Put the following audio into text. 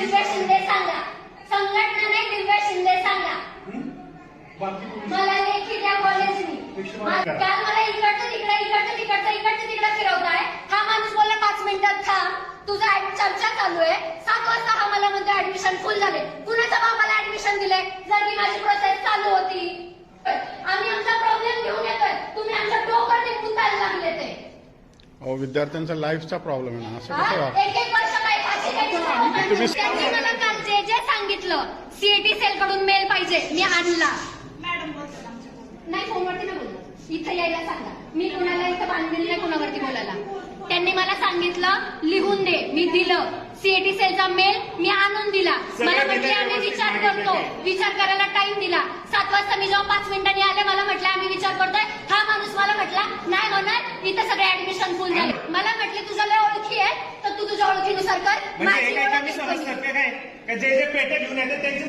दिव्या शिंदे सांगा. संघटना नाही दिव्या शिंदे सांगा. मला लेखी द्या कॉलेजनी. काल मला इकडचं तिकडे इकडचं तिकडचं इकडचं तिकडे फिरवताय. हा माणूस बोलला पाच मिनिटात थांब. तुझा चर्चा चालू आहे. सात वाजता हा मला म्हणतो ऍडमिशन फुल झाले. कुणाच्या बाबाला ऍडमिशन दिले जर की माझी प्रोसेस चालू होती आम्ही आमचा प्रॉब्लेम घेऊन येतोय. तुम्ही आमच्या टिपून द्यायला लागले ते विद्यार्थ्यांचा लाईफचा प्रॉब्लेम आहे ना असं कसं तुम्ही- मला काल जे जे सांगितलं सीएटी सेल कडून मेल पाहिजे मी आणला. नाही फोनवरती नाही बोलत. इथं यायला सांगा. मी कोणाला इथं बांधलेली नाही कोणावरती बोलायला. त्यांनी मला सांगितलं लिहून दे मी दिलं. सीएटी सेलचा मेल मी आणून दिला. मला म्हटले आम्ही विचार करतो. विचार करायला टाइम दिला. सात वाजता मी जेव्हा पाच मिनिटांनी आले मला म्हटलं आम्ही विचार करतोय. हा माणूस मला म्हटला नाही होणार इथं सगळे ऍडमिशन फुल झाले. मला म्हटले तुझ्या आहे काय? का जे जे पेटे घेऊन येतात त्यांचे